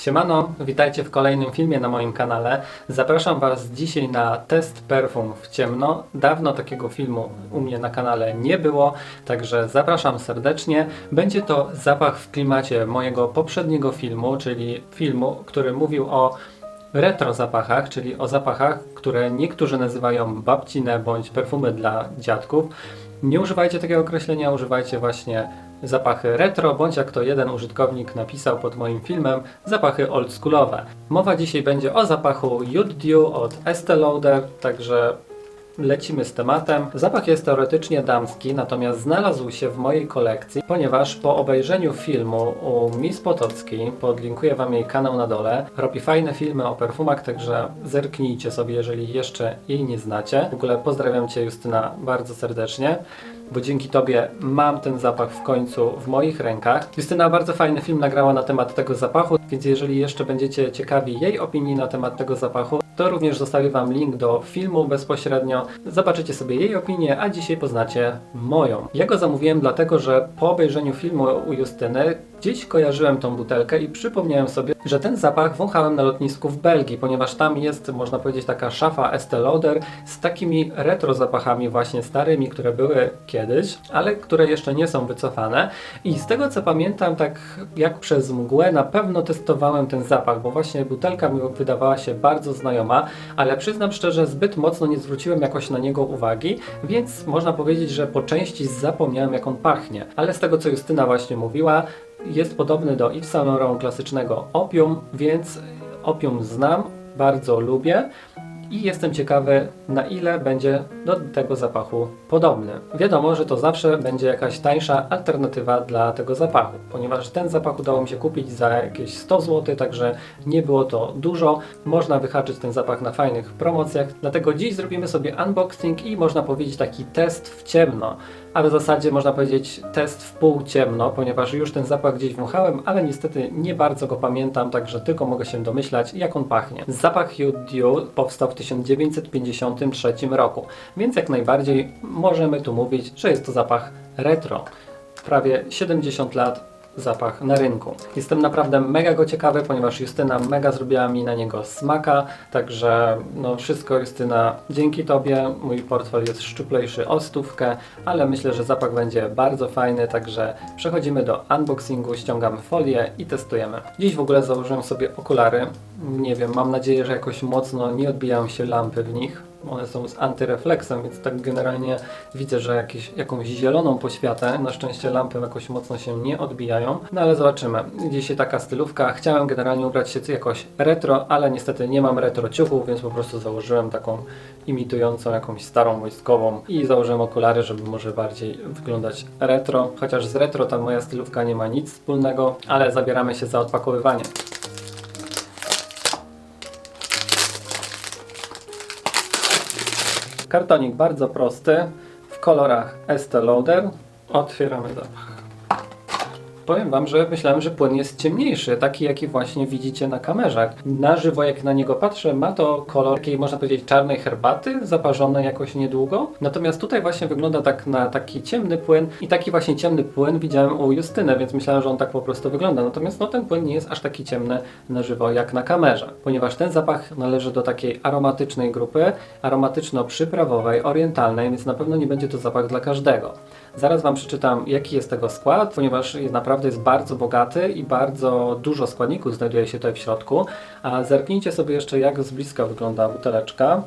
Siemano, witajcie w kolejnym filmie na moim kanale. Zapraszam Was dzisiaj na test perfum w ciemno. Dawno takiego filmu u mnie na kanale nie było, także zapraszam serdecznie. Będzie to zapach w klimacie mojego poprzedniego filmu, czyli filmu, który mówił o retro zapachach, czyli o zapachach, które niektórzy nazywają babcine bądź perfumy dla dziadków. Nie używajcie takiego określenia, używajcie właśnie zapachy retro, bądź jak to jeden użytkownik napisał pod moim filmem, zapachy oldschoolowe. Mowa dzisiaj będzie o zapachu Youth Dew od Estee Lauder, także lecimy z tematem. Zapach jest teoretycznie damski, natomiast znalazł się w mojej kolekcji, ponieważ po obejrzeniu filmu u Miss Potocki, podlinkuję Wam jej kanał na dole, robi fajne filmy o perfumach, także zerknijcie sobie, jeżeli jeszcze jej nie znacie. W ogóle pozdrawiam Cię Justyna bardzo serdecznie bo dzięki Tobie mam ten zapach w końcu w moich rękach. Justyna bardzo fajny film nagrała na temat tego zapachu, więc jeżeli jeszcze będziecie ciekawi jej opinii na temat tego zapachu, to również zostawię Wam link do filmu bezpośrednio. Zobaczycie sobie jej opinię, a dzisiaj poznacie moją. Ja go zamówiłem dlatego, że po obejrzeniu filmu u Justyny gdzieś kojarzyłem tą butelkę i przypomniałem sobie, że ten zapach wąchałem na lotnisku w Belgii, ponieważ tam jest, można powiedzieć, taka szafa Estee Lauder z takimi retro zapachami właśnie starymi, które były kiedyś, ale które jeszcze nie są wycofane. I z tego co pamiętam, tak jak przez mgłę, na pewno testowałem ten zapach, bo właśnie butelka mi wydawała się bardzo znajoma, ale przyznam szczerze, zbyt mocno nie zwróciłem jakoś na niego uwagi, więc można powiedzieć, że po części zapomniałem jak on pachnie. Ale z tego co Justyna właśnie mówiła, jest podobny do Yves Saint Laurent klasycznego Opium, więc Opium znam, bardzo lubię i jestem ciekawy, na ile będzie do tego zapachu podobny. Wiadomo, że to zawsze będzie jakaś tańsza alternatywa dla tego zapachu, ponieważ ten zapach udało mi się kupić za jakieś 100 zł, także nie było to dużo. Można wyhaczyć ten zapach na fajnych promocjach, dlatego dziś zrobimy sobie unboxing i można powiedzieć taki test w ciemno. A w zasadzie można powiedzieć test w pół ciemno, ponieważ już ten zapach gdzieś wąchałem, ale niestety nie bardzo go pamiętam, także tylko mogę się domyślać, jak on pachnie. Zapach Dew powstał w 1953 roku, więc jak najbardziej możemy tu mówić, że jest to zapach retro. Prawie 70 lat zapach na rynku. Jestem naprawdę mega go ciekawy, ponieważ Justyna mega zrobiła mi na niego smaka, także no wszystko Justyna, dzięki Tobie mój portfel jest szczuplejszy o stówkę, ale myślę, że zapach będzie bardzo fajny, także przechodzimy do unboxingu, ściągamy folię i testujemy. Dziś w ogóle założyłem sobie okulary, nie wiem, mam nadzieję, że jakoś mocno nie odbijają się lampy w nich, one są z antyrefleksem, więc tak generalnie widzę, że jakieś, jakąś zieloną poświatę. Na szczęście lampy jakoś mocno się nie odbijają. No ale zobaczymy. Dzisiaj taka stylówka. Chciałem generalnie ubrać się jakoś retro, ale niestety nie mam retro ciuchów, więc po prostu założyłem taką imitującą jakąś starą wojskową i założyłem okulary, żeby może bardziej wyglądać retro. Chociaż z retro ta moja stylówka nie ma nic wspólnego, ale zabieramy się za odpakowywanie. Kartonik bardzo prosty, w kolorach Estee Lauder. Otwieramy zapach. Powiem Wam, że myślałem, że płyn jest ciemniejszy, taki jaki właśnie widzicie na kamerze. Na żywo jak na niego patrzę, ma to kolor takiej można powiedzieć czarnej herbaty, zaparzonej jakoś niedługo. Natomiast tutaj właśnie wygląda tak na taki ciemny płyn i taki właśnie ciemny płyn widziałem u Justyny, więc myślałem, że on tak po prostu wygląda. Natomiast no, ten płyn nie jest aż taki ciemny na żywo jak na kamerze, ponieważ ten zapach należy do takiej aromatycznej grupy, aromatyczno-przyprawowej, orientalnej, więc na pewno nie będzie to zapach dla każdego. Zaraz Wam przeczytam, jaki jest tego skład, ponieważ jest naprawdę jest bardzo bogaty i bardzo dużo składników znajduje się tutaj w środku. A zerknijcie sobie jeszcze, jak z bliska wygląda buteleczka.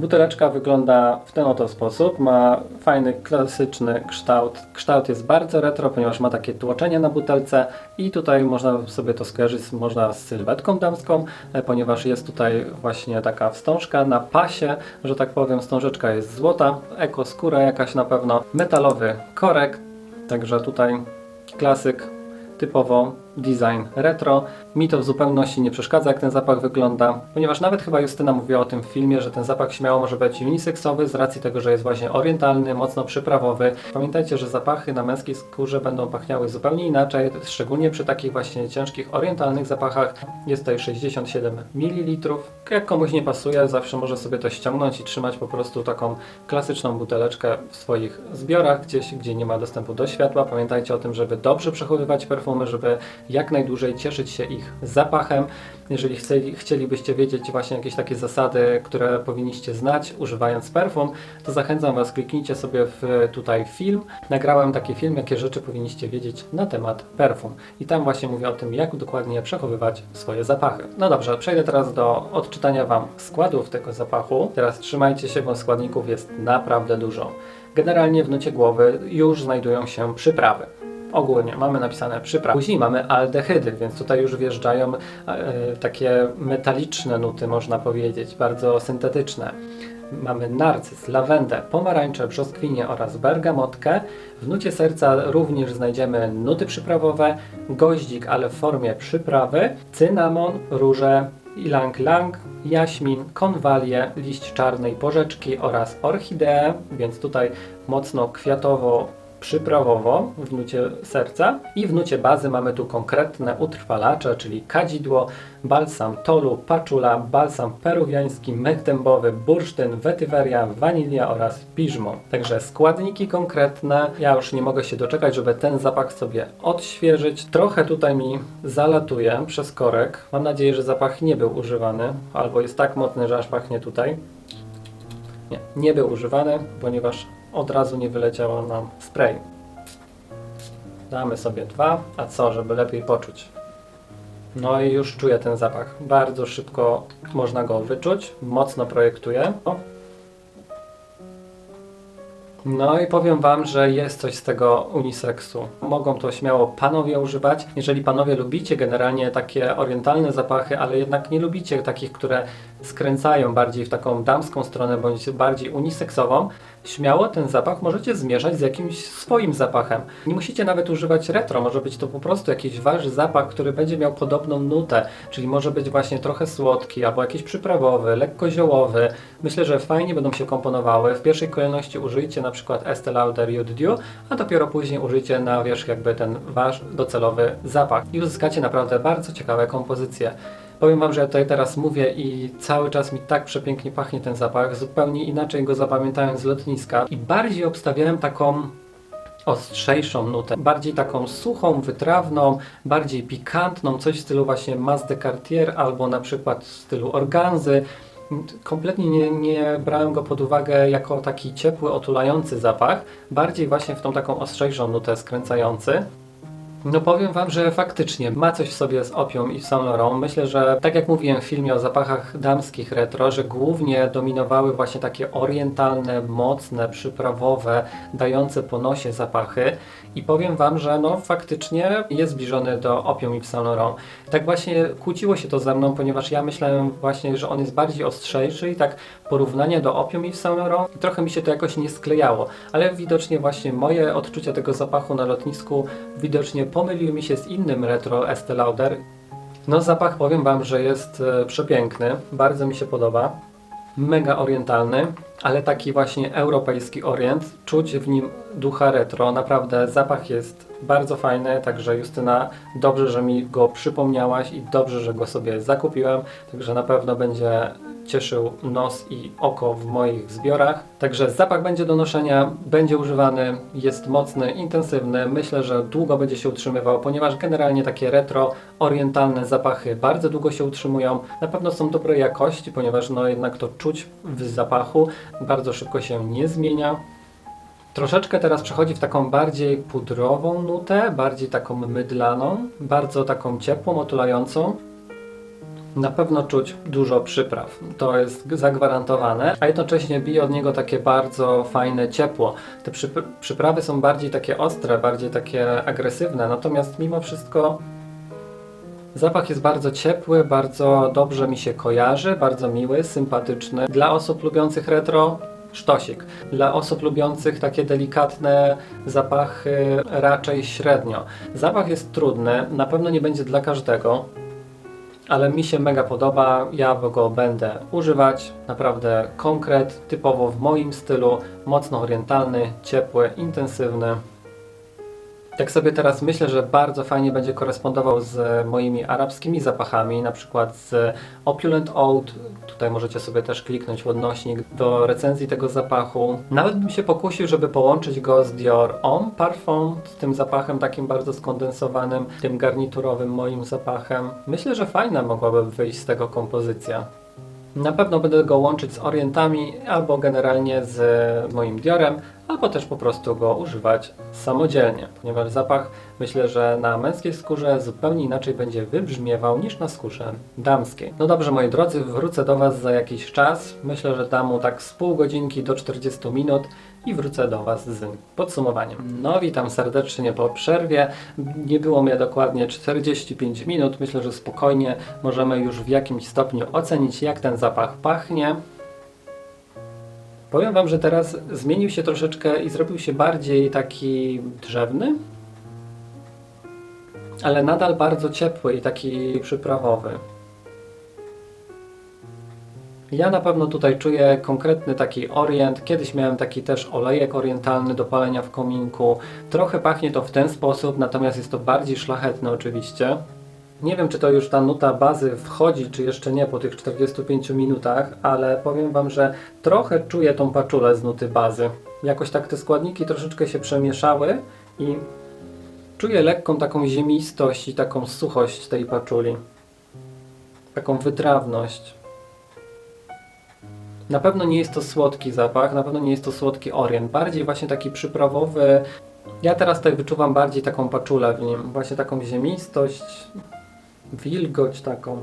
Buteleczka wygląda w ten oto sposób. Ma fajny, klasyczny kształt. Kształt jest bardzo retro, ponieważ ma takie tłoczenie na butelce i tutaj można sobie to skojarzyć można z sylwetką damską, e, ponieważ jest tutaj właśnie taka wstążka na pasie, że tak powiem, wstążeczka jest złota, eko skóra jakaś na pewno, metalowy korek, także tutaj klasyk, typowo design retro. Mi to w zupełności nie przeszkadza, jak ten zapach wygląda, ponieważ nawet chyba Justyna mówiła o tym w filmie, że ten zapach śmiało może być uniseksowy z racji tego, że jest właśnie orientalny, mocno przyprawowy. Pamiętajcie, że zapachy na męskiej skórze będą pachniały zupełnie inaczej, szczególnie przy takich właśnie ciężkich orientalnych zapachach. Jest tutaj 67 ml. Jak komuś nie pasuje, zawsze może sobie to ściągnąć i trzymać po prostu taką klasyczną buteleczkę w swoich zbiorach, gdzieś, gdzie nie ma dostępu do światła. Pamiętajcie o tym, żeby dobrze przechowywać perfumy, żeby jak najdłużej cieszyć się ich zapachem. Jeżeli chcieli, chcielibyście wiedzieć właśnie jakieś takie zasady, które powinniście znać używając perfum, to zachęcam Was, kliknijcie sobie w tutaj film. Nagrałem taki film, jakie rzeczy powinniście wiedzieć na temat perfum. I tam właśnie mówię o tym, jak dokładnie przechowywać swoje zapachy. No dobrze, przejdę teraz do odczytania Wam składów tego zapachu. Teraz trzymajcie się, bo składników jest naprawdę dużo. Generalnie w nucie głowy już znajdują się przyprawy. Ogólnie mamy napisane przyprawy. Później mamy aldehydy, więc tutaj już wjeżdżają e, takie metaliczne nuty, można powiedzieć, bardzo syntetyczne. Mamy narcyz, lawendę, pomarańcze, brzoskwinię oraz bergamotkę. W nucie serca również znajdziemy nuty przyprawowe, goździk, ale w formie przyprawy, cynamon, róże, ilang-lang, jaśmin, konwalię, liść czarnej porzeczki oraz orchideę, więc tutaj mocno kwiatowo przyprawowo w nucie serca i w nucie bazy mamy tu konkretne utrwalacze, czyli kadzidło, balsam tolu, paczula, balsam peruwiański, mek dębowy, bursztyn, wetyweria, wanilia oraz piżmo. Także składniki konkretne. Ja już nie mogę się doczekać, żeby ten zapach sobie odświeżyć. Trochę tutaj mi zalatuje przez korek. Mam nadzieję, że zapach nie był używany, albo jest tak mocny, że aż pachnie tutaj. Nie, nie był używany, ponieważ od razu nie wyleciało nam spray. Damy sobie dwa, a co, żeby lepiej poczuć. No i już czuję ten zapach. Bardzo szybko można go wyczuć. Mocno projektuje. O. No i powiem Wam, że jest coś z tego unisexu. Mogą to śmiało panowie używać. Jeżeli panowie lubicie generalnie takie orientalne zapachy, ale jednak nie lubicie takich, które skręcają bardziej w taką damską stronę bądź bardziej uniseksową, śmiało ten zapach możecie zmieszać z jakimś swoim zapachem. Nie musicie nawet używać retro, może być to po prostu jakiś wasz zapach, który będzie miał podobną nutę, czyli może być właśnie trochę słodki, albo jakiś przyprawowy, lekko ziołowy. Myślę, że fajnie będą się komponowały. W pierwszej kolejności użyjcie na przykład Estee Lauder Youth Dew, a dopiero później użyjcie na wierzch jakby ten wasz docelowy zapach i uzyskacie naprawdę bardzo ciekawe kompozycje. Powiem Wam, że ja tutaj teraz mówię i cały czas mi tak przepięknie pachnie ten zapach. Zupełnie inaczej go zapamiętałem z lotniska i bardziej obstawiałem taką ostrzejszą nutę, bardziej taką suchą, wytrawną, bardziej pikantną, coś w stylu właśnie Mas de Cartier albo na przykład w stylu organzy. Kompletnie nie, nie brałem go pod uwagę jako taki ciepły, otulający zapach, bardziej właśnie w tą taką ostrzejszą nutę skręcający. No powiem Wam, że faktycznie ma coś w sobie z opium i Saint Laurent. Myślę, że tak jak mówiłem w filmie o zapachach damskich retro, że głównie dominowały właśnie takie orientalne, mocne, przyprawowe, dające po nosie zapachy. I powiem Wam, że no faktycznie jest zbliżony do opium i Saint Laurent. Tak właśnie kłóciło się to ze mną, ponieważ ja myślałem właśnie, że on jest bardziej ostrzejszy i tak porównanie do opium i Saint Laurent trochę mi się to jakoś nie sklejało. Ale widocznie właśnie moje odczucia tego zapachu na lotnisku widocznie pomyliły mi się z innym retro Estee Lauder. No zapach powiem Wam, że jest e, przepiękny, bardzo mi się podoba. Mega orientalny, ale taki właśnie europejski orient. Czuć w nim ducha retro. Naprawdę zapach jest bardzo fajny, także Justyna, dobrze, że mi go przypomniałaś i dobrze, że go sobie zakupiłem. Także na pewno będzie cieszył nos i oko w moich zbiorach. Także zapach będzie do noszenia, będzie używany, jest mocny, intensywny. Myślę, że długo będzie się utrzymywał, ponieważ generalnie takie retro, orientalne zapachy bardzo długo się utrzymują. Na pewno są dobrej jakości, ponieważ no jednak to czuć w zapachu, bardzo szybko się nie zmienia. Troszeczkę teraz przechodzi w taką bardziej pudrową nutę, bardziej taką mydlaną, bardzo taką ciepłą, otulającą. Na pewno czuć dużo przypraw, to jest zagwarantowane, a jednocześnie bije od niego takie bardzo fajne ciepło. Te przypr przyprawy są bardziej takie ostre, bardziej takie agresywne, natomiast mimo wszystko zapach jest bardzo ciepły, bardzo dobrze mi się kojarzy, bardzo miły, sympatyczny. Dla osób lubiących retro sztosik. Dla osób lubiących takie delikatne zapachy raczej średnio. Zapach jest trudny, na pewno nie będzie dla każdego, ale mi się mega podoba, ja go będę używać. Naprawdę konkret, typowo w moim stylu, mocno orientalny, ciepły, intensywny. Tak sobie teraz myślę, że bardzo fajnie będzie korespondował z moimi arabskimi zapachami, na przykład z Opulent Oud. Tutaj możecie sobie też kliknąć w odnośnik do recenzji tego zapachu. Nawet bym się pokusił, żeby połączyć go z Dior Homme Parfum, z tym zapachem takim bardzo skondensowanym, tym garniturowym moim zapachem. Myślę, że fajna mogłaby wyjść z tego kompozycja. Na pewno będę go łączyć z Orientami albo generalnie z moim Diorem, albo też po prostu go używać samodzielnie, ponieważ zapach myślę, że na męskiej skórze zupełnie inaczej będzie wybrzmiewał niż na skórze damskiej. No dobrze moi drodzy, wrócę do Was za jakiś czas. Myślę, że dam mu tak z pół godzinki do 40 minut i wrócę do Was z podsumowaniem. No witam serdecznie po przerwie. Nie było mnie dokładnie 45 minut. Myślę, że spokojnie możemy już w jakimś stopniu ocenić jak ten zapach pachnie. Powiem Wam, że teraz zmienił się troszeczkę i zrobił się bardziej taki drzewny, ale nadal bardzo ciepły i taki przyprawowy. Ja na pewno tutaj czuję konkretny taki orient. Kiedyś miałem taki też olejek orientalny do palenia w kominku. Trochę pachnie to w ten sposób, natomiast jest to bardziej szlachetne oczywiście. Nie wiem, czy to już ta nuta bazy wchodzi, czy jeszcze nie po tych 45 minutach, ale powiem Wam, że trochę czuję tą paczulę z nuty bazy. Jakoś tak te składniki troszeczkę się przemieszały i czuję lekką taką ziemistość i taką suchość tej paczuli. Taką wytrawność. Na pewno nie jest to słodki zapach, na pewno nie jest to słodki orient. Bardziej właśnie taki przyprawowy. Ja teraz tutaj wyczuwam bardziej taką paczulę w nim. Właśnie taką ziemistość, wilgoć taką.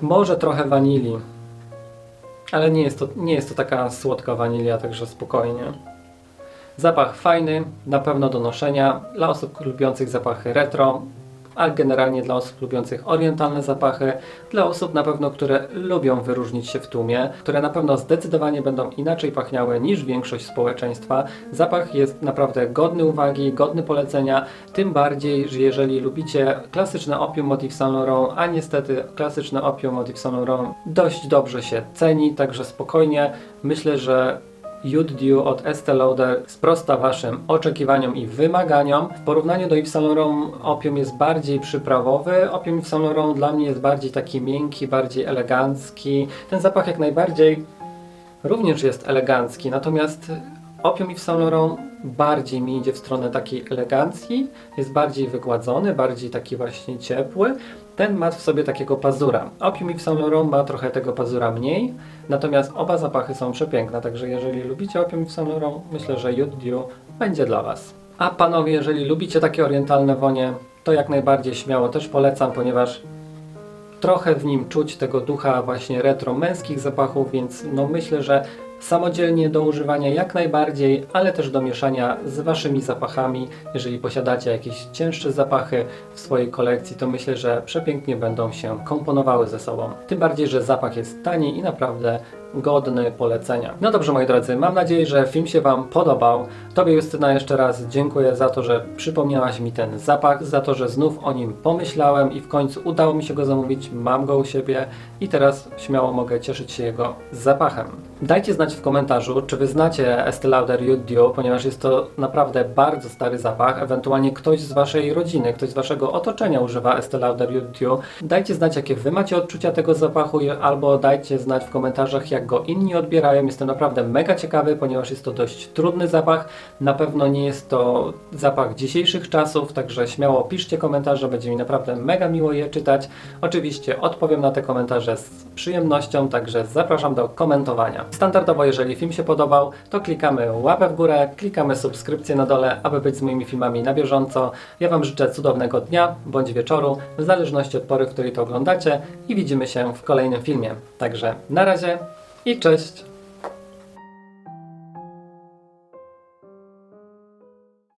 Może trochę wanilii. Ale nie jest to, nie jest to taka słodka wanilia, także spokojnie. Zapach fajny, na pewno do noszenia. Dla osób lubiących zapachy retro, a generalnie dla osób lubiących orientalne zapachy, dla osób na pewno, które lubią wyróżnić się w tłumie, które na pewno zdecydowanie będą inaczej pachniały niż większość społeczeństwa. Zapach jest naprawdę godny uwagi, godny polecenia, tym bardziej, że jeżeli lubicie klasyczne opium od Yves Saint Laurent, a niestety klasyczne opium od Yves Saint Laurent dość dobrze się ceni, także spokojnie myślę, że Dew od Estée Lauder sprosta Waszym oczekiwaniom i wymaganiom. W porównaniu do Yves Saint Laurent opium jest bardziej przyprawowy. Opium Yves Saint Laurent dla mnie jest bardziej taki miękki, bardziej elegancki. Ten zapach jak najbardziej również jest elegancki, natomiast opium Yves Saint Laurent bardziej mi idzie w stronę takiej elegancji, jest bardziej wygładzony, bardziej taki właśnie ciepły. Ten ma w sobie takiego pazura. Opium Yves Saint Laurent ma trochę tego pazura mniej, natomiast oba zapachy są przepiękne, także jeżeli lubicie opium Yves Saint Laurent, myślę, że Dew będzie dla Was. A panowie, jeżeli lubicie takie orientalne wonie, to jak najbardziej śmiało też polecam, ponieważ trochę w nim czuć tego ducha właśnie retro męskich zapachów, więc no myślę, że samodzielnie do używania jak najbardziej, ale też do mieszania z waszymi zapachami. Jeżeli posiadacie jakieś cięższe zapachy w swojej kolekcji, to myślę, że przepięknie będą się komponowały ze sobą. Tym bardziej, że zapach jest tani i naprawdę godny polecenia. No dobrze moi drodzy, mam nadzieję, że film się Wam podobał. Tobie Justyna jeszcze raz dziękuję za to, że przypomniałaś mi ten zapach, za to, że znów o nim pomyślałem i w końcu udało mi się go zamówić, mam go u siebie i teraz śmiało mogę cieszyć się jego zapachem. Dajcie znać w komentarzu, czy Wy znacie Estée Lauder Dew, ponieważ jest to naprawdę bardzo stary zapach, ewentualnie ktoś z Waszej rodziny, ktoś z Waszego otoczenia używa Estée Lauder Dew. Dajcie znać, jakie Wy macie odczucia tego zapachu, albo dajcie znać w komentarzach, jak go inni odbierają. Jestem naprawdę mega ciekawy, ponieważ jest to dość trudny zapach. Na pewno nie jest to zapach dzisiejszych czasów, także śmiało piszcie komentarze, będzie mi naprawdę mega miło je czytać. Oczywiście odpowiem na te komentarze z przyjemnością, także zapraszam do komentowania. Standardowo, jeżeli film się podobał, to klikamy łapę w górę, klikamy subskrypcję na dole, aby być z moimi filmami na bieżąco. Ja Wam życzę cudownego dnia bądź wieczoru, w zależności od pory, w której to oglądacie i widzimy się w kolejnym filmie. Także na razie i cześć!